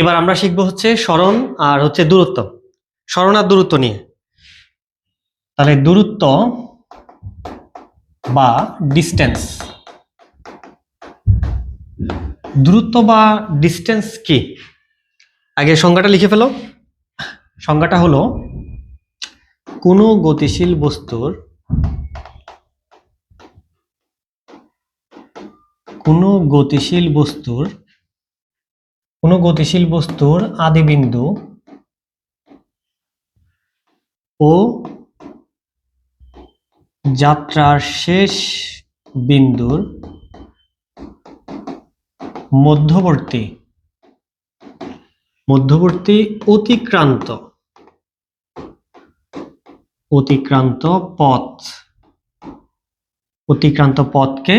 এবার আমরা শিখব হচ্ছে স্মরণ আর হচ্ছে দূরত্ব। স্মরণ আর দূরত্ব নিয়ে। তাহলে দূরত্ব বা ডিস্টেন্স দূরত্ব বা ডিস্টেন্স কি? আগে সংজ্ঞাটা লিখে ফেলো। সংজ্ঞাটা হলো, কোনো গতিশীল বস্তুর কোনো গতিশীল বস্তুর কোনো গতিশীল বস্তুর আদিবিন্দু ও যাত্রার শেষ বিন্দুর মধ্যবর্তী মধ্যবর্তী অতিক্রান্ত অতিক্রান্ত পথ, অতিক্রান্ত পথকে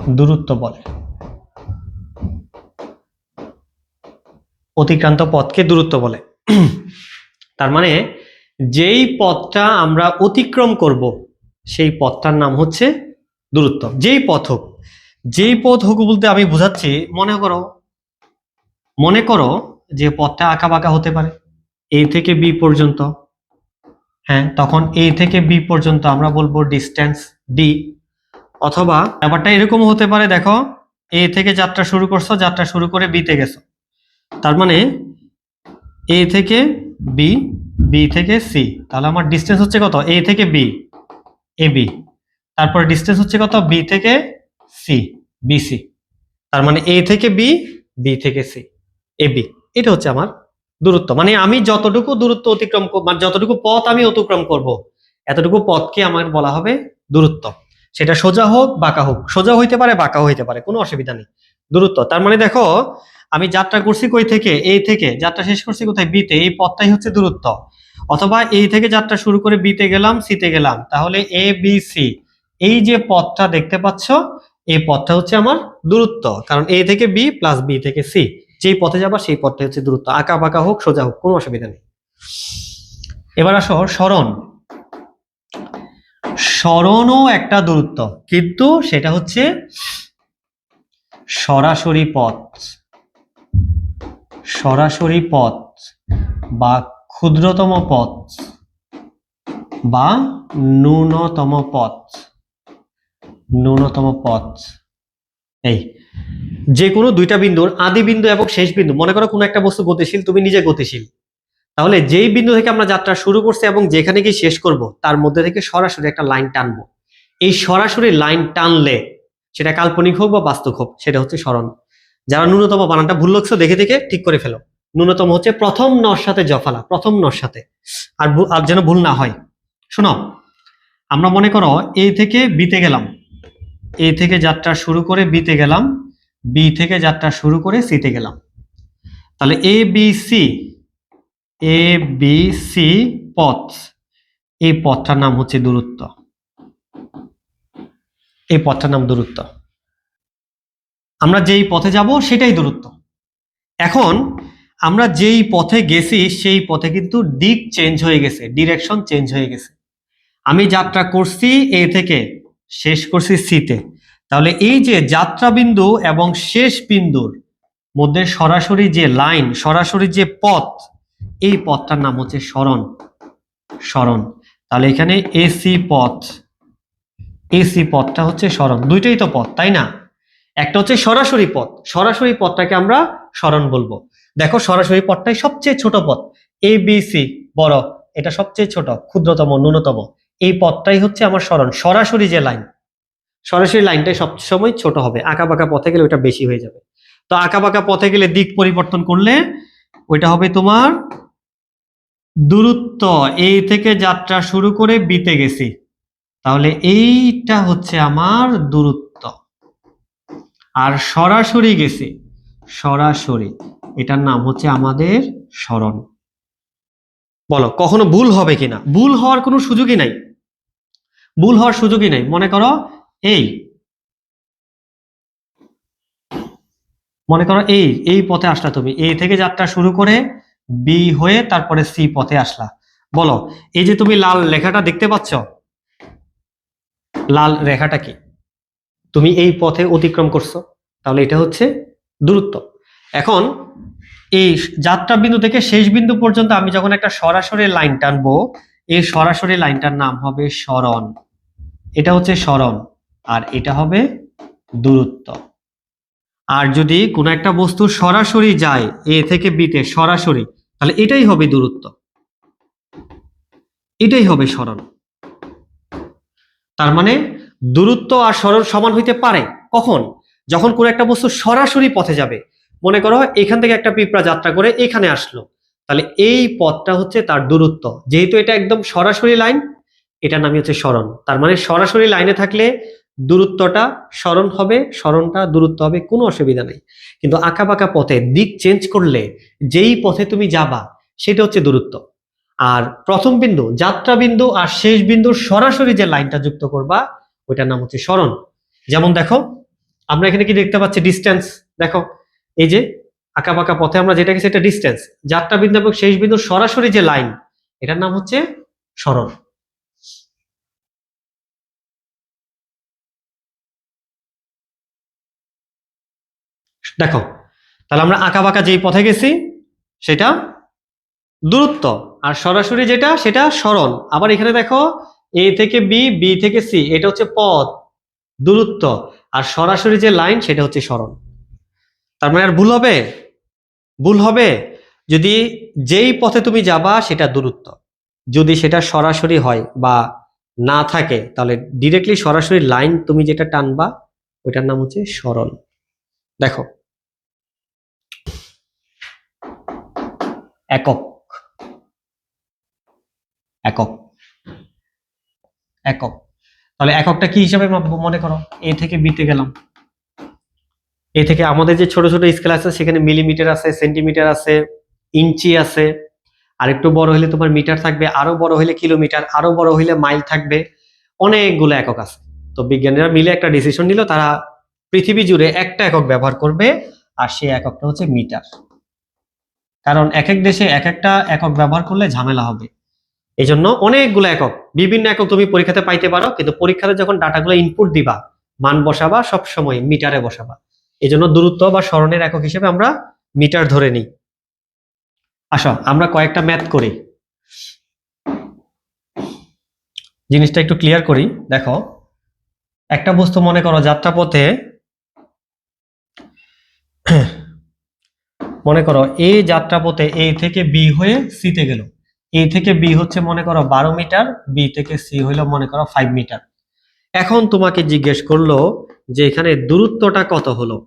দূরত্ব বলে। অতিক্রান্ত পথকে দূরত্ব বলে। তার মানে যেই পথটা আমরা অতিক্রম করব, সেই পথটার নাম হচ্ছে দূরত্ব। যেই পথ হোক, যেই পথ হোক বলতে আমি বোঝাচ্ছি, মনে করো মনে করো যে পথটা আঁকা বাঁকা হতে পারে এ থেকে বি পর্যন্ত। হ্যাঁ তখন এ থেকে বি পর্যন্ত আমরা বলব ডিস্টেন্স ডি অথবা ব্যাপারটা এরকম হতে পারে, দেখো এ থেকে যাত্রা শুরু করছ, যাত্রা শুরু করে বিতে গেছো। তার মানে এ থেকে বি বি থেকে সি তাহলে আমার ডিস্টেন্স হচ্ছে কত? এ থেকে বি এ বি তারপর ডিস্টেন্স হচ্ছে কত? বি থেকে সি বি সি তার মানে এ থেকে বি বি থেকে সি এ বি এটা হচ্ছে আমার দূরত্ব। মানে আমি যতটুকু দূরত্ব অতিক্রম কর- মানে যতটুকু পথ আমি অতিক্রম করব, এতটুকু পথকে আমার বলা হবে দূরত্ব। সেটা সোজা হোক, বাঁকা হোক। সোজা হইতে পারে বাঁকা হইতে পারে, কোনো অসুবিধা নেই। দূরত্ব। তার মানে দেখো আমি যাত্রা করছি কই থেকে? এই থেকে। যাত্রা শেষ করছি কোথায়? বিতে এই পথটাই হচ্ছে দূরত্ব। অথবা এই থেকে যাত্রা শুরু করে বিতে গেলাম সিতে গেলাম। তাহলে এ বি সি এই যে পথটা দেখতে পাচ্ছ, এই পথটা হচ্ছে আমার দূরত্ব। কারণ এ থেকে বি প্লাস বি থেকে সি যেই পথে যাবা, সেই পথটা হচ্ছে দূরত্ব। আঁকা বাঁকা হোক, সোজা হোক, কোনো অসুবিধা নেই। এবার আসো স্মরণ। স্মরণও একটা দূরত্ব, কিন্তু সেটা হচ্ছে সরাসরি পথ। সরাসরি পথ বা ক্ষুদ্রতম পথ বা ন্যূনতম পথ। ন্যূনতম পথ। এই যে কোনো দুইটা বিন্দুর আদি বিন্দু এবং শেষ বিন্দু, মনে করো কোনো একটা বস্তু গতিশীল, তুমি নিজে গতিশীল। তাহলে যেই বিন্দু থেকে আমরা যাত্রা শুরু করছি এবং যেখানে গিয়ে শেষ করব, তার মধ্যে থেকে সরাসরি একটা লাইন টানবো। এই সরাসরি লাইন টানলে, সেটা কাল্পনিক হোক বা বাস্তব হোক, সেটা হচ্ছে স্মরণ। যারা ন্যূনতম বানানটা ভুল লক্ষ্য দেখে দেখে ঠিক করে ফেলো। ন্যূনতম হচ্ছে প্রথম নর সাথে জফালা, প্রথম নর সাথে। আর আর যেন ভুল না হয়। শোনো, আমরা মনে করো এ থেকে বিতে গেলাম। এ থেকে যাত্রা শুরু করে বিতে গেলাম বি থেকে যাত্রা শুরু করে সিতে গেলাম। তাহলে A B C A B C পথ। এই পথটার নাম হচ্ছে দূরত্ব। এই পথটার নাম দূরত্ব। আমরা যেই পথে যাব সেটাই দূরত্ব। এখন আমরা যেই পথে গেছি সেই পথে কিন্তু দিক চেঞ্জ হয়ে গেছে ডিরেকশন চেঞ্জ হয়ে গেছে। আমি যাত্রা করছি এ থেকে, শেষ করছি সিতে। তাহলে এই যে যাত্রা বিন্দু এবং শেষ বিন্দুর মধ্যে সরাসরি যে লাইন সরাসরি যে পথ, এই পথটার নাম হচ্ছে স্মরণ। স্মরণ। তাহলে এখানে এসি পথ, এসি পথটা হচ্ছে স্মরণ। দুইটাই তো পথ, তাই না? একটা হচ্ছে সরাসরি পথ। সরাসরি পথটাকে আমরা স্মরণ বলব। দেখো, সরাসরি পথটাই সবচেয়ে ছোট পথ। এ বি সি বড়, এটা সবচেয়ে ছোট, ক্ষুদ্রতম, ন্যূনতম। এই পথটাই হচ্ছে আমার স্মরণ। সরাসরি যে লাইন, সরাসরি লাইনটাই সবসময় ছোট হবে। আঁকা বাঁকা পথে গেলে ওটা বেশি হয়ে যাবে। তো আঁকা বাঁকা পথে গেলে দিক পরিবর্তন করলে ওইটা হবে তোমার দূরত্ব। এই থেকে যাত্রা শুরু করে বিতে গেছি। তাহলে এইটা হচ্ছে আমার দূরত্ব। আর সরাসরি গেছে। সরাসরি। এটার নাম হচ্ছে আমাদের স্মরণ। বলো, কখনো ভুল হবে কিনা? ভুল হওয়ার কোনো সুযোগই নাই। ভুল হওয়ার সুযোগই নাই। মনে করো এই। মনে করো এই এই পথে আসলা তুমি। এ থেকে যাত্রা শুরু করে বি হয়ে তারপরে সি পথে আসলা। বলো, এই যে তুমি লাল লেখাটা দেখতে পাচ্ছ? লাল রেখাটা কি? তুমি এই পথে অতিক্রম করছ, তাহলে এটা হচ্ছে দূরত্ব। এখন এই যাত্রা বিন্দু থেকে শেষ বিন্দু পর্যন্ত আমি যখন একটা সরাসরি লাইন টানবো, এই সরাসরি লাইনটার নাম হবে সরণ এটা হচ্ছে সরণ আর এটা হবে দূরত্ব। আর যদি কোনো একটা বস্তু সরাসরি যায়, এ থেকে বিতে সরাসরি, তাহলে এটাই হবে দূরত্ব। এটাই হবে সরণ তার মানে দূরত্ব আর সরণ সমান হইতে পারে কখন? যখন কোনো একটা বস্তু সরাসরি পথে যাবে। মনে করো এখান থেকে একটা পিঁপড়া যাত্রা করে এখানে আসলো। তাহলে এই পথটা হচ্ছে তার দূরত্ব। যেহেতু এটা একদম সরাসরি লাইন, এটার নামই হচ্ছে সরণ তার মানে সরাসরি লাইনে থাকলে দূরত্বটা সরণ হবে সরণটা দূরত্ব হবে, কোনো অসুবিধা নেই। কিন্তু আঁকা বাঁকা পথে দিক চেঞ্জ করলে যেই পথে তুমি যাবা, সেটা হচ্ছে দূরত্ব। আর প্রথম বিন্দু যাত্রা বিন্দু আর শেষ বিন্দুর সরাসরি যে লাইনটা যুক্ত করবা ওইটার নাম হচ্ছে সরণ যেমন দেখো, আমরা এখানে কি দেখতে পাচ্ছি? ডিস্টেন্স দেখো, এই যে আঁকা বাঁকা পথে আমরা যেটাকে সেটা ডিস্টেন্স যাত্রা বিন্দু এবং শেষ বিন্দুর সরাসরি যে লাইন এটার নাম হচ্ছে সরণ দেখো, তাহলে আমরা আঁকা বাঁকা যেই পথে গেছি, সেটা দূরত্ব। আর সরাসরি যেটা, সেটা সরণ আবার এখানে দেখো এ থেকে বি বি থেকে সি এটা হচ্ছে পথ, দূরত্ব। আর সরাসরি যে লাইন, সেটা হচ্ছে সরণ তার মানে আর ভুল হবে? ভুল হবে। যদি যেই পথে তুমি যাবা, সেটা দূরত্ব। যদি সেটা সরাসরি হয় বা না থাকে, তাহলে ডিরেক্টলি সরাসরি লাইন তুমি যেটা টানবা, ওইটার নাম হচ্ছে সরণ দেখো। একক। একক। একক। তাহলে এককটা কি হিসাবে মনে করো? এ থেকে বিতে গেলাম। এ থেকে আমাদের যে ছোট ছোট স্কেল আছে, সেখানে মিলিমিটার আছে সেন্টিমিটার আছে, ইঞ্চি আছে। আর একটু বড় হলে তোমার মিটার থাকবে, আরও বড় হলে কিলোমিটার, আরও বড় হলে মাইল থাকবে। অনেকগুলো একক আছে। তো বিজ্ঞানীরা মিলে একটা ডিসিশন নিল, তারা পৃথিবী জুড়ে একটা একক ব্যবহার করবে, আর সেই এককটা হচ্ছে মিটার। কারণ এক এক দেশে এক একটা একক ব্যবহার করলে ঝামেলা হবে। এই জন্য অনেকগুলো একক, বিভিন্ন একক তুমি পরীক্ষাতে পাইতে পারো, কিন্তু পরীক্ষাতে যখন ডাটাগুলো ইনপুট দিবা, মান বসাবা সব সময় মিটারে বসাবা। এই জন্য দূরত্ব বা স্মরণের একক হিসেবে আমরা মিটার ধরে নিই। আসো, আমরা কয়েকটা ম্যাথ করি। জিনিসটা একটু ক্লিয়ার করি, দেখো। একটা বস্তু মনে করো, যাত্রাপথে মনে করো এই যাত্রাপথে এ থেকে বি হয়ে সিতে গেল। এ থেকে বি হচ্ছে মনে করো বারো মিটার বি থেকে সি হইল মনে করো ফাইভ মিটার। এখন তোমাকে জিজ্ঞেস করল যে এখানে দূরত্বটা কত হলো?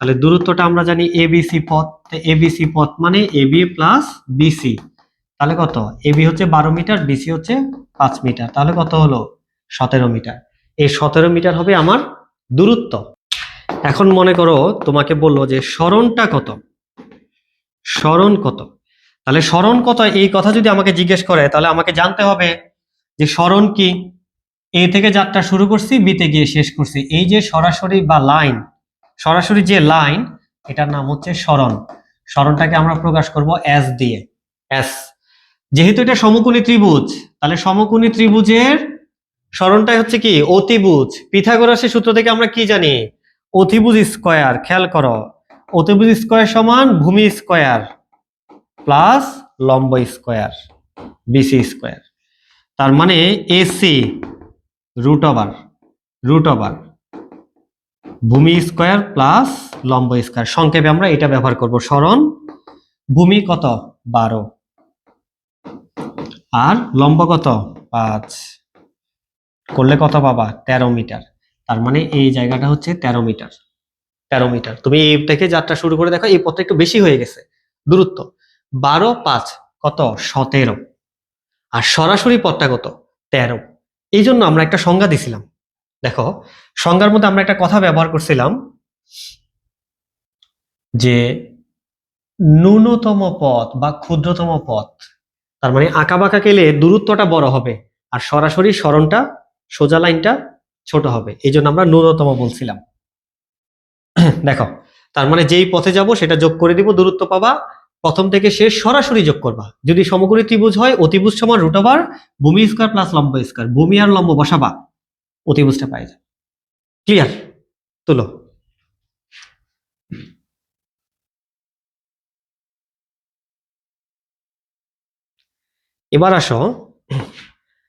তাহলে দূরত্বটা আমরা জানি এবিসি পথ। এবিসি পথ মানে এবি প্লাস বিসি তাহলে কত? এবি হচ্ছে বারো মিটার বিসি হচ্ছে পাঁচ মিটার। তাহলে কত হলো? সতেরো মিটার। এই সতেরো মিটার হবে আমার দূরত্ব। এখন মনে করো তোমাকে বলল যে স্মরণটা কত? স্মরণ কত? তাহলে স্মরণ কত? এই কথা যদি আমাকে জিজ্ঞেস করে, তাহলে আমাকে জানতে হবে যে স্মরণ কি? এ থেকে যাত্রা শুরু করছি, বিতে গিয়ে শেষ করছি। এই যে সরাসরি বা লাইন, সরাসরি যে লাইন, এটার নাম হচ্ছে স্মরণ। স্মরণটাকে আমরা প্রকাশ করব এস দিয়ে। এস। যেহেতু এটা সমকোণী ত্রিভুজ, তাহলে সমকোণী ত্রিভুজের স্মরণটাই হচ্ছে কি? অতিভুজ। পিথাগোরাসের সূত্র থেকে আমরা কি জানি? অতিভুজ স্কোয়ার, খেয়াল করো। অতিভুজ স্কয়ার সমান ভূমি স্কয়ার। প্লাস লম্ব স্কয়ার, বিসি স্কয়ার। তার মানে AC root over root over. ভূমি স্কয়ার প্লাস লম্ব স্কয়ার। সংক্ষেপে আমরা এটা ব্যবহার করব স্মরণ। ভূমি কত? বারো। আর লম্ব কত? পাঁচ। করলে কত পাবা? তেরো মিটার। তার মানে এই জায়গাটা হচ্ছে তেরো মিটার। তেরো মিটার। তুমি এই থেকে যাত্রা শুরু করে দেখো, এই পথটা একটু বেশি হয়ে গেছে। দূরত্ব। বারো পাঁচ কত? সতেরো। আর সরাসরি পথটা কত? তেরো। এই জন্য আমরা একটা সংজ্ঞা দিছিলাম। দেখো, সংজ্ঞার মধ্যে আমরা একটা কথা ব্যবহার করছিলাম যে ন্যূনতম পথ বা ক্ষুদ্রতম পথ, তার মানে আঁকা বাঁকা গেলে দূরত্বটা বড় হবে আর সরাসরি স্মরণটা সোজা লাইনটা ছোট হবে। এই জন্য আমরা ন্যূনতম বলছিলাম। দেখো, তার মানে যেই পথে যাব সেটা যোগ করে দিব, দূরত্ব পাবা প্রথম থেকে শেষ সরাসরি যোগ করবা। যদি সমগ্র ত্রিভুজ হয়, অতিভুজ সমান রুট ওভার ভূমি স্কোয়ার প্লাস লম্ব স্কোয়ার ভূমি আর লম্ব বসাবা, অতিভুজটা পাই যায় ক্লিয়ার তুলো। এবার আসো,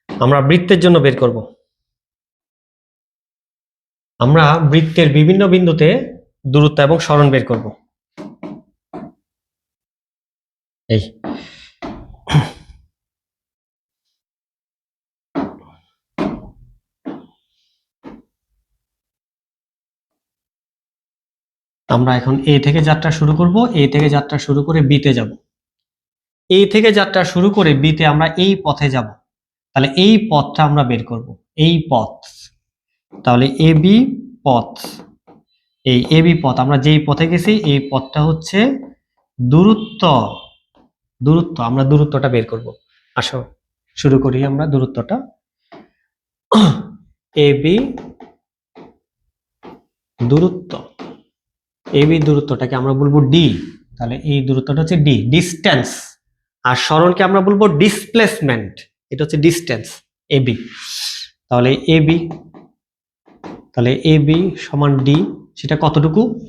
আমরা বৃত্তের জন্য বের করব। আমরা বৃত্তের বিভিন্ন বিন্দুতে দূরত্ব এবং স্মরণ বের করব। এই। আমরা এখন এ থেকে যাত্রা শুরু করব। এ থেকে যাত্রা শুরু করে বিতে যাব। এ থেকে যাত্রা শুরু করে বিতে আমরা এই পথে যাব। তাহলে এই পথটা আমরা বের করব। এই পথ। তাহলে এ বি পথ। এই এ বি পথ। আমরা যেই পথে গেছি, এই পথটা হচ্ছে দূরত্ব দূরত্ব, আমরা দূরত্বটা বের করব। আসো, শুরু করি আমরা দূরত্বটা। এ, বি দূরত্ব। এ, বি দূরত্বটাকে আমরা বলব ডি। তাহলে এই দূরত্বটা হচ্ছে ডি ডিস্টেন্স আর সরণকে আমরা বলব ডিসপ্লেসমেন্ট। এটা হচ্ছে ডিস্টেন্স এ, বি। তাহলে এ, বি, তাহলে এ, বি সমান ডি, সেটা কতটুকু?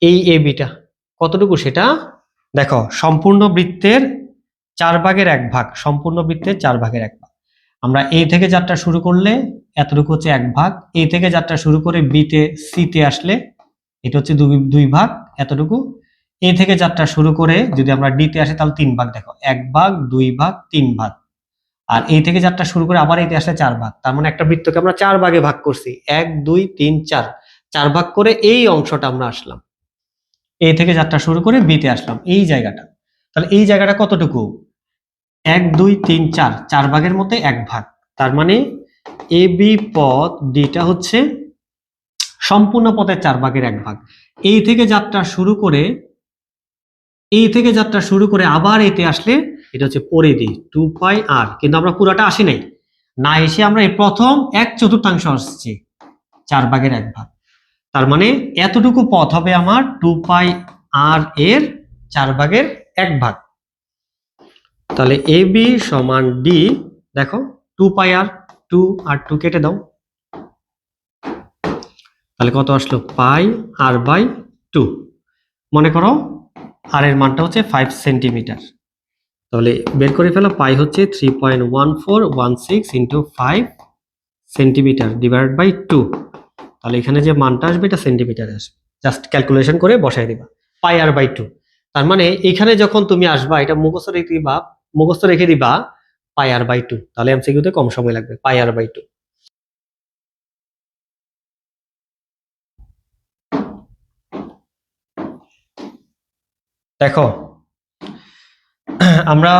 এই, এ, বিটা। কতটুকু? সেটা দেখো, সম্পূর্ণ বৃত্তের চার ভাগের এক ভাগ, সম্পূর্ণ বৃত্তের চার ভাগের এক ভাগ। আমরা এ থেকে যাত্রা শুরু করলে এতটুকু হচ্ছে এক ভাগ। এ থেকে যাত্রা শুরু করে বিতে সিতে আসলে এটা হচ্ছে দুই দুই ভাগ এতটুকু। এ থেকে যাত্রা শুরু করে যদি আমরা ডিতে আসি তাহলে তিন ভাগ, দেখো, এক ভাগ, দুই ভাগ, তিন ভাগ। আর এই থেকে যাত্রা শুরু করে আবার এতে আসলে চার ভাগ। তার মানে একটা বৃত্তকে আমরা চার ভাগে ভাগ করছি। এক, দুই, তিন, চার। চার ভাগ করে এই অংশটা আমরা আসলাম। এ থেকে যাত্রা শুরু করে বিতে আসলাম। এই জায়গাটা। তাহলে এই জায়গাটা কতটুকু? এক, দুই, তিন, চার। চার ভাগের মধ্যে এক ভাগ। তার মানে এ বি পথ ডিটা হচ্ছে সম্পূর্ণ পথের চার ভাগের এক ভাগ। এই থেকে যাত্রা শুরু করে এই থেকে যাত্রা শুরু করে আবার এতে আসলে এটা হচ্ছে পরিধি টু পাই আর। কিন্তু আমরা পুরাটা আসি নাই। না এসে আমরা প্রথম এক চতুর্থাংশ আসছি। চার ভাগের এক ভাগ। তার মানে এতটুকু পথ হবে আমার টু পাই আর এর চার ভাগের এক ভাগ। তাহলে এ বি সমান ডি, দেখো, টু পাই আর টু আর টু কেটে দাও। তাহলে কত আসলো? Pi R by two. মনে করো আর এর মানটা হচ্ছে ফাইভ সেন্টিমিটার। তাহলে বের করে ফেলো, পাই হচ্ছে three point one four one six into five centimetre divide by two. তাহলে এখানে যে মানটা আসবে এটা সেন্টিমিটারে আসবে। জাস্ট ক্যালকুলেশন করে বসাই দিবা। পাই আর বাই টু তার মানে এখানে যখন তুমি আসবা, এটা মুখস্থ রেখে দিবা, মুখস্থ রেখে দিবা পাই আর বাই টু তাহলে এমসিকিউতে কম সময় লাগবে পাই আর বাই টু দেখো, আমরা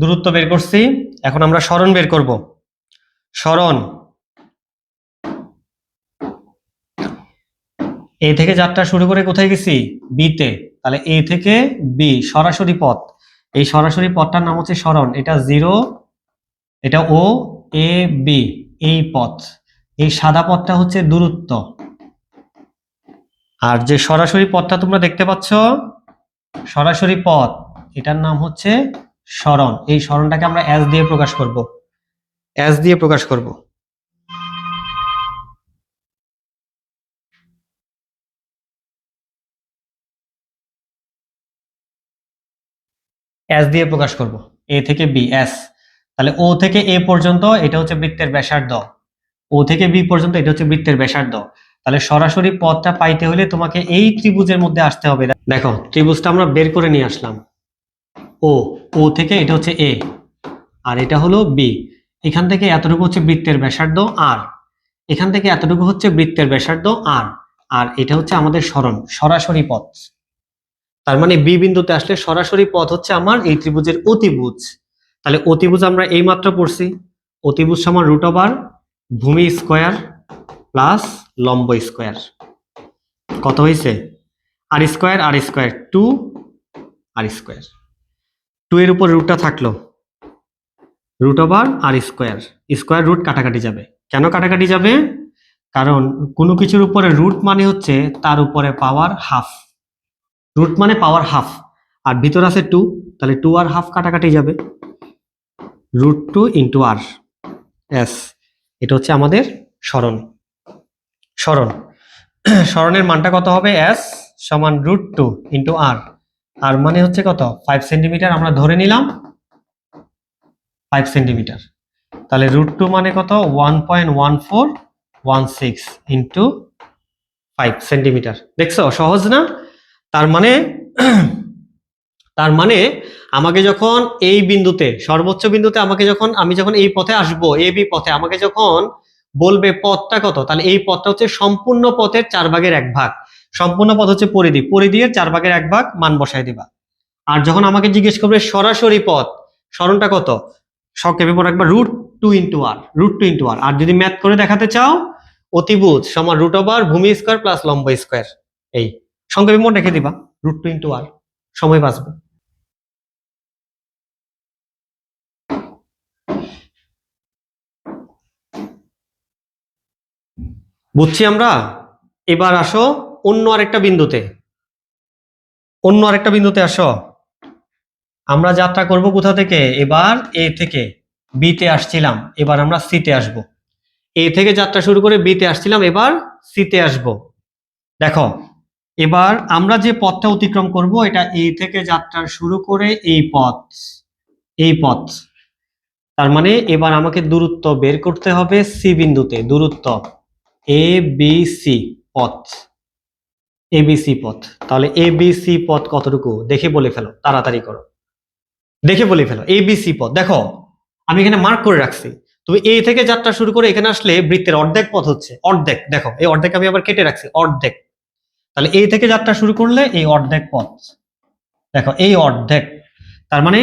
দূরত্ব বের করছি। এখন আমরা স্মরণ বের করব। স্মরণ এ থেকে যাত্রা শুরু করে কোথায় গেছি? বিতে তাহলে এ থেকে বি সরাসরি পথ। এই সরাসরি পথটার নাম হচ্ছে স্মরণ। এটা জিরো এটা ও এ বি এই পথ। এই সাদা পথটা হচ্ছে দূরত্ব। আর যে সরাসরি পথটা তোমরা দেখতে পাচ্ছ, সরাসরি পথ, এটার নাম হচ্ছে স্মরণ। এই স্মরণটাকে আমরা এস দিয়ে প্রকাশ করব। এস দিয়ে প্রকাশ করব। এস দিয়ে প্রকাশ করব। এ থেকে বি এস তাহলে ও থেকে এ পর্যন্ত এটা হচ্ছে বৃত্তের ব্যাসার্ধ। ও থেকে বি পর্যন্ত এটা হচ্ছে বৃত্তের ব্যাসার্ধ। তাহলে সরাসরি পথটা পাইতে হলে তোমাকে এই ত্রিভুজের মধ্যে আসতে হবে। দেখো, ত্রিভুজটা আমরা বের করে নিয়ে আসলাম। ও ও থেকে এটা হচ্ছে এ আর এটা হলো বি এখান থেকে এতটুকু হচ্ছে বৃত্তের ব্যাসার্ধ আর এখান থেকে এতটুকু হচ্ছে বৃত্তের ব্যাসার্ধ আর আর এটা হচ্ছে আমাদের স্মরণ, সরাসরি পথ তার মানে বি বিন্দুতে আসলে সরাসরি পথ হচ্ছে আমার এই ত্রিভুজের অতিভুজ। তাহলে অতিভুজ আমরা এই মাত্র পড়ছি। অতিভুজ সমান রুট ওভার ভূমি স্কোয়ার প্লাস লম্ব স্কোয়ার। কত হয়েছে? R square R square, two, R square. Two এর উপর রুটটা থাকল। Root over, R square. Square root কাটাকাটি যাবে। কেন কাটাকাটি যাবে? কারণ কোনো কিছুর উপরে রুট মানে হচ্ছে তার উপরে পাওয়ার হাফ। রুট মানে পাওয়ার হাফ আর ভিতর আছে টু তাহলে টু আর হাফ কাটাকাটি যাবে। Root two into R S এটা হচ্ছে আমাদের স্মরণ স্মরণ স্মরণের মানটা কত হবে? এস সমান root two into R R মানে হচ্ছে কত? ফাইভ সেন্টিমিটার আমরা ধরে নিলাম ফাইভ সেন্টিমিটার তাহলে রুট টু মানে কত? One point one four one six into five centimetre দেখছ? সহজ না? তার মানে তার মানে আমাকে যখন এই বিন্দুতে, সর্বোচ্চ বিন্দুতে আমাকে যখন, আমি যখন এই পথে আসব, এ বি পথে, আমাকে যখন বলবে পথটা কত, তাহলে এই পথটা হচ্ছে সম্পূর্ণ পথের চার ভাগের এক ভাগ। সম্পূর্ণ পথ হচ্ছে পরিধি, পরিধির চার ভাগের এক ভাগ মান বসাই দিবা। আর যখন আমাকে জিজ্ঞেস করবে সরাসরি পথ, স্মরণটা কত? সংক্ষেপে পর একবার root two into r root two into r আর যদি ম্যাথ করে দেখাতে চাও, অতিভুজ সমান রুট ওভার ভূমি স্কোয়ার প্লাস লম্ব স্কোয়ার এই। সংক্ষেপে মোট রেখে দিবা। রুট টু ইন্টু আর সময় বাঁচবে। বুঝছি আমরা? এবার আসো অন্য আরেকটা বিন্দুতে। অন্য আরেকটা বিন্দুতে আসো। আমরা যাত্রা করব কোথা থেকে? এবার এ থেকে। বি তে আসছিলাম। এবার আমরা সিতে আসব। এ থেকে যাত্রা শুরু করে বি তে আসছিলাম। এবার সি তে আসব। দেখো এবার আমরা যে পথটা অতিক্রম করব, এটা এ থেকে যাত্রা শুরু করে এই পথ এই পথ। তার মানে এবার আমাকে দূরত্ব বের করতে হবে সি বিন্দুতে, দূরত্ব এ বি সি পথ এ বি সি পথ। তাহলে এ বি সি পথ কতটুকু? দেখে বলে ফেলো, তাড়াতাড়ি করো। দেখে বলে ফেলো এ বি সি পথ। দেখো, আমি এখানে মার্ক করে রাখছি। তুমি এ থেকে যাত্রা শুরু করে এখানে আসলে বৃত্তের অর্ধেক পথ হচ্ছে, অর্ধেক। দেখো, এই অর্ধেক আমি আবার কেটে রাখছি, অর্ধেক। তাহলে এই থেকে যাত্রা শুরু করলে এই অর্ধেক পথ। দেখো, এই অর্ধেক, তার মানে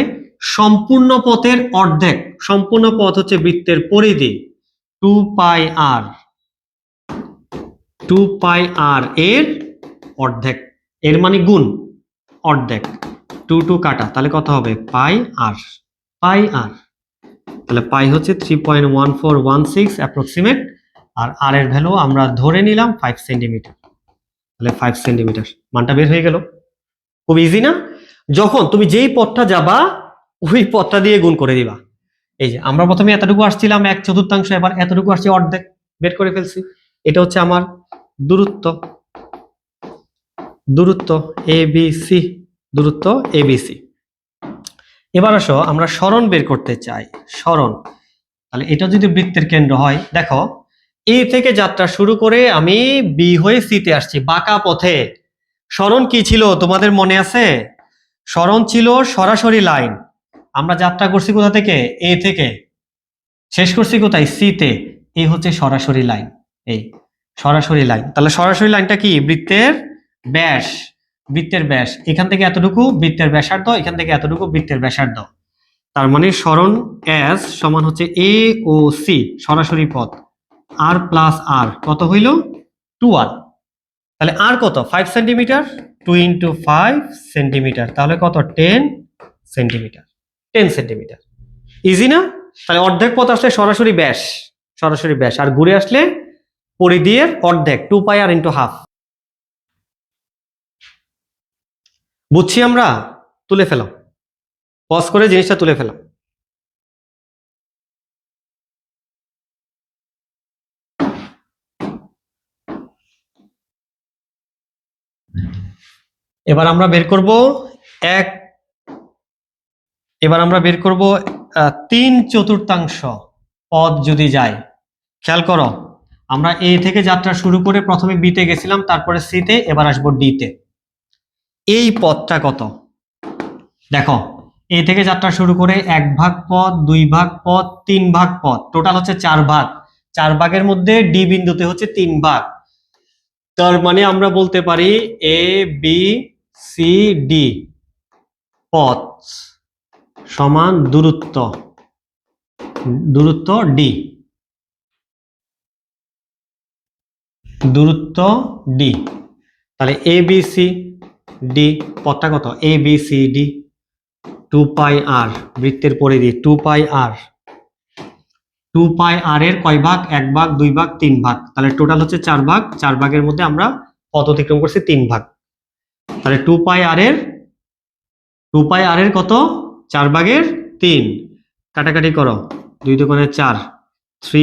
সম্পূর্ণ পথের অর্ধেক, সম্পূর্ণ পথ হচ্ছে বৃত্তের পরিধি টু পাই আর টু পাই আর এর অর্ধেক, এর মানে গুণ, অর্ধেক টু টু কাটা, তাহলে কত হবে? পাই আর পাই আর তাহলে পাই হচ্ছে three point one four one six approximate আর আর এর ভ্যালু আমরা ধরে নিলাম ফাইভ সেন্টিমিটার তাহলে ফাইভ সেন্টিমিটার মানটা বের হয়ে গেল। খুব ইজি না? যখন তুমি যেই পথটা যাবা, ওই পথটা দিয়ে গুণ করে দিবা। এই যে, আমরা প্রথমে এতটুকু আসছিলাম, এক চতুর্থাংশ, এবার এতটুকু আসছি, অর্ধেক বের করে ফেলছি। এটা হচ্ছে আমার দূরত্ব। দূরত্ব এ বি সি দূরত্ব এ বি সি এবার আসো, আমরা স্মরণ বের করতে চাই। স্মরণ। তাহলে এটা যদি বৃত্তের কেন্দ্র হয়, দেখো এ থেকে যাত্রা শুরু করে আমি বি হয়ে সিতে আসছি, বাঁকা পথে। সরণ কি ছিল তোমাদের মনে আছে? সরণ ছিল সরাসরি লাইন। আমরা যাত্রা করছি কোথা থেকে? এ থেকে। শেষ করছি কোথায়? সিতে এই হচ্ছে সরাসরি লাইন। এই, সরাসরি লাইন। তাহলে সরাসরি লাইনটা কি? বৃত্তের ব্যাস। বৃত্তের ব্যাস। এখান থেকে এতটুকু বৃত্তের ব্যাসার্ধ, এখান থেকে এতটুকু বৃত্তের ব্যাসার্ধ। তার মানে সরণ এস সমান হচ্ছে এ ও সি সরাসরি পথ। আর প্লাস আর কত হইল? টু আর তাহলে আর কত? Five centimetre two into five centimetre তাহলে কত? Ten centimetre ten centimetre easy না? তাহলে অর্ধেক পথ আসলে সরাসরি ব্যাস। সরাসরি ব্যাস। আর ঘুরে আসলে পরিধির অর্ধেক two pi r into half বুঝছি আমরা? তুলে ফেলাম পজ করে জিনিসটা তুলে ফেলাম এবার আমরা বের করব এক, এবার আমরা বের করব তিন চতুর্থাংশ পদ যদি যায়। খেয়াল করো, আমরা এ থেকে যাত্রা শুরু করে প্রথমে বিতে গেছিলাম, তারপরে সিতে এবার আসব ডিতে এই পথটা কত? দেখো, এ থেকে যাত্রা শুরু করে এক ভাগ পথ দুই ভাগ পথ তিন ভাগ পথ টোটাল হচ্ছে চার ভাগ। চার ভাগের মধ্যে ডি বিন্দুতে হচ্ছে তিন ভাগ। তার মানে আমরা বলতে পারি এ বি সি ডি পথ সমান দূরত্ব। দূরত্ব ডি দূরত্ব ডি তাহলে এ বি সি ডি পথটা কত? A B C D two pi r বৃত্তের পরিধি টু পাই আর টু পাই আর এর কয় ভাগ? এক ভাগ, দুই ভাগ, তিন ভাগ। তাহলে টোটাল হচ্ছে চার ভাগ। চার ভাগের মধ্যে আমরা পথ অতিক্রম করছি তিন ভাগ। তাহলে টু পাই আর এর টু পাই আর এর কত? চার ভাগের তিন। কাটাকাটি করো। দুই দোকানে চার three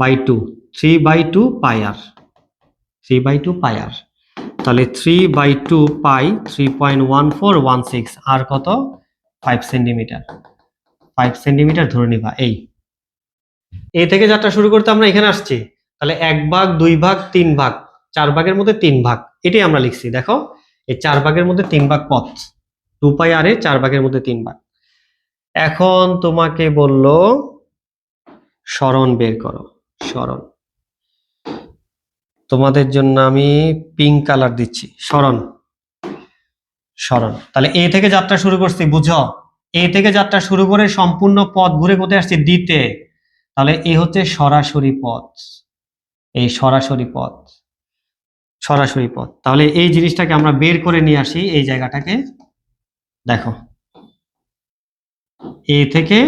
by two three by two pi r three by two pi r তাহলে three by two pi three point one four one six r কত? ফাইভ সেন্টিমিটার ফাইভ সেন্টিমিটার ধরে নিবা, এই। এ থেকে যাত্রা শুরু করতে আমরা এখানে আসছি। তাহলে এক ভাগ, দুই ভাগ, তিন ভাগ। চার ভাগের মধ্যে তিন ভাগ। এটাই আমরা লিখছি, দেখো? এই চার ভাগের মধ্যে তিন ভাগ পথ। টু পাই আর এ, চার ভাগের মধ্যে তিন ভাগ। এখন তোমাকে বলল, স্মরণ বের করো, স্মরণ। তোমাদের জন্য আমি পিঙ্ক কালার দিচ্ছি, স্মরণ। স্মরণ। তাহলে এ থেকে যাত্রা শুরু করছি, বুঝো? এ থেকে যাত্রা শুরু করে সম্পূর্ণ পথ ঘুরে কোথায় আসছে? দিতে তাহলে এ হচ্ছে সরাসরি পথ। এই সরাসরি পথ। সরাসরি পথ। তাহলে এই জিনিসটাকে আমরা বের করে নিয়ে আসি, এই জায়গাটাকে। দেখো। এ থেকে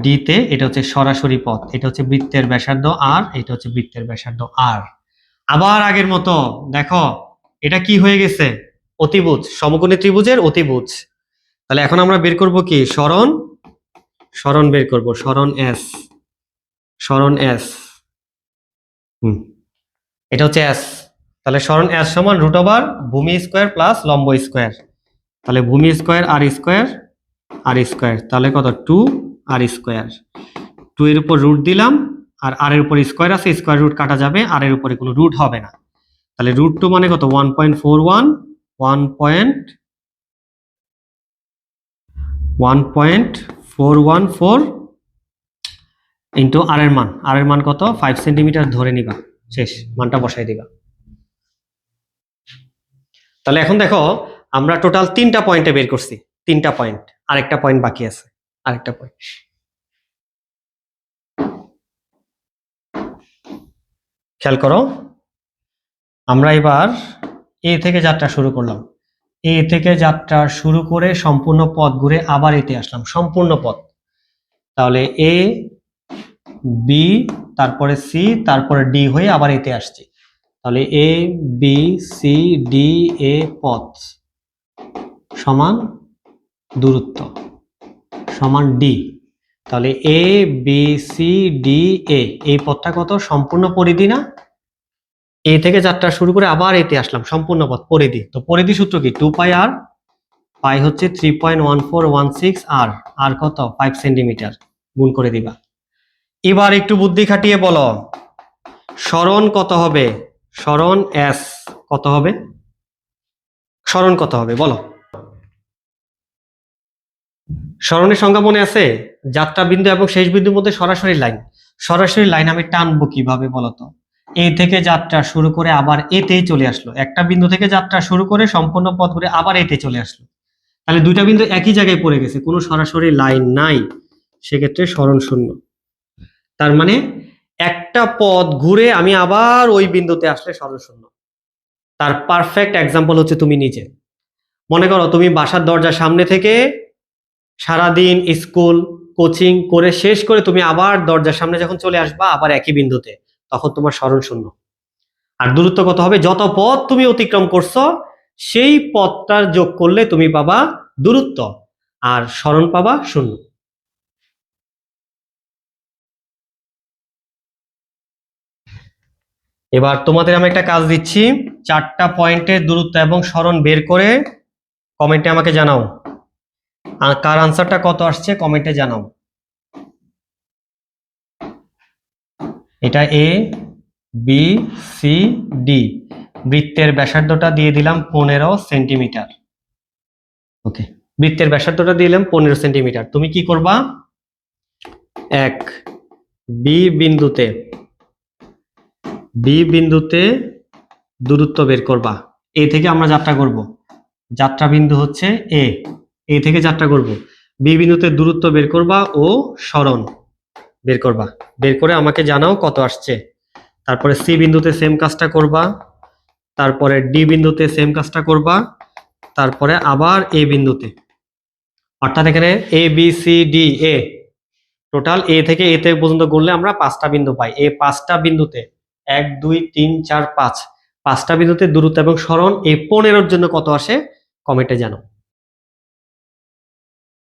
ডিতে এটা হচ্ছে সরাসরি পথ, এটা হচ্ছে বৃত্তের ব্যাসার্ধ আর, এটা হচ্ছে বৃত্তের ব্যাসার্ধ আর। আবার আগের মতো, দেখো, এটা কি হয়ে গেছে? অতিভুজ, সমকোণী ত্রিভুজের অতিভুজ। তাহলে এখন আমরা বের করব কি? স্মরণ স্মরণ বের করব, স্মরণ এস। স্মরণ এস। হুম। এটা হচ্ছে এস। তাহলে স্মরণ এস সমান রুট ওভার ভূমি স্কোয়ার প্লাস লম্ব স্কোয়ার। তাহলে ভূমি স্কোয়ার আর স্কোয়ার আর স্কোয়ার। তাহলে কত? টু আর স্কোয়ার। টু এর উপর রুট দিলাম, আর আর এর উপর স্কোয়ার আছে, স্কোয়ার রুট কাটা যাবে, আর এর উপরে কোনো রুট হবে না। তাহলে রুট টু মানে কত? One point four one one point one point four one four into r এর মান। আর এর মান কত? ফাইভ সেন্টিমিটার ধরে নিবা। শেষ। মানটা বসাই দিবা। তাহলে এখন দেখো, আমরা টোটাল তিনটা পয়েন্টে বের করছি। তিনটা পয়েন্ট আরেকটা পয়েন্ট বাকি আছে। আরেকটা পয়েন্ট খেয়াল করো। আমরা এবার এ থেকে যাত্রা শুরু করলাম। এ থেকে যাত্রা শুরু করে সম্পূর্ণ পথ ঘুরে আবার এতে আসলাম। সম্পূর্ণ পথ। তাহলে এ বি তারপরে সি তারপরে ডি হয়ে আবার এতে আসছি। তাহলে A B C D A পথ সমান দূরত্ব সমান ডি তাহলে A B C D A এই পথটা কত? সম্পূর্ণ পরিধি না? এ থেকে যাত্রা শুরু করে আবার এতে আসলাম, সম্পূর্ণ পথ পরিধি। তো পরিধি সূত্র কি? টু পাই আর পাই হচ্ছে three point one four one six আর আর কত? ফাইভ সেন্টিমিটার গুণ করে দিবা। এবার একটু বুদ্ধি খাটিয়ে বলো। স্মরণ কত হবে? স্মরণ এস কত হবে? স্মরণ কত হবে? বলো। স্মরণের সংজ্ঞা মনে আছে? যাত্রা বিন্দু এবং শেষ বিন্দুর মধ্যে সরাসরি লাইন। সরাসরি লাইন আমি টানবো কীভাবে বলতো এ থেকে যাত্রা শুরু করে আবার এতেই চলে আসলো। একটা বিন্দু থেকে যাত্রা শুরু করে সম্পূর্ণ পথ ঘুরে আবার এতে চলে আসলো। তাহলে দুইটা বিন্দু একই জায়গায় পড়ে গেছে। কোনো সরাসরি লাইন নাই। সেক্ষেত্রে স্মরণ শূন্য। তার মানে একটা পথ ঘুরে আমি আবার ওই বিন্দুতে আসলে স্মরণ শূন্য তার পারফেক্ট এক্সাম্পল হচ্ছে তুমি নিজে। মনে করো তুমি বাসার দরজার সামনে থেকে সারাদিন স্কুল, কোচিং করে শেষ করে তুমি আবার দরজার সামনে যখন চলে আসবা আবার একই বিন্দুতে, তখন তোমার স্মরণ শূন্য আর দূরত্ব কত হবে? যত পথ তুমি অতিক্রম করছ, সেই পথটার যোগ করলে তুমি পাবা দূরত্ব। আর স্মরণ পাবা শূন্য। এবার তোমাদের আমি একটা কাজ দিচ্ছি। চারটা পয়েন্টের দূরত্ব এবং স্মরণ বের করে কমেন্টে আমাকে জানাও। আর কার আনসারটা কত আসছে কমেন্টে জানাও। এটা এ বি সি ডি বৃত্তের ব্যাসার্ধটা দিয়ে দিলাম পনেরো সেন্টিমিটার ওকে বৃত্তের ব্যাসার্ধটা দিলাম পনেরো সেন্টিমিটার তুমি কি করবা? এক বি বিন্দুতে বি বিন্দুতে দূরত্ব বের করবা। এ থেকে আমরা যাত্রা করব। যাত্রা বিন্দু হচ্ছে এ এ থেকে যাত্রা করব। বি বিন্দুতে দূরত্ব বের করবা ও স্মরণ বের করবা। বের করে আমাকে জানাও কত আসছে। তারপরে সি বিন্দুতে সেম কাজটা করবা। তারপরে ডি বিন্দুতে সেম কাজটা করবা। তারপরে আবার এ বিন্দুতে। অর্থাৎ এখানে A B C D A total A থেকে এতে পর্যন্ত গুনলে আমরা পাঁচটা বিন্দু পাই। এই পাঁচটা বিন্দুতে এক, দুই, তিন, চার, পাঁচ। পাঁচটা বিন্দুতে দূরত্ব এবং স্মরণ এই পনেরোর জন্য কত আসে? কমেন্টে জানাও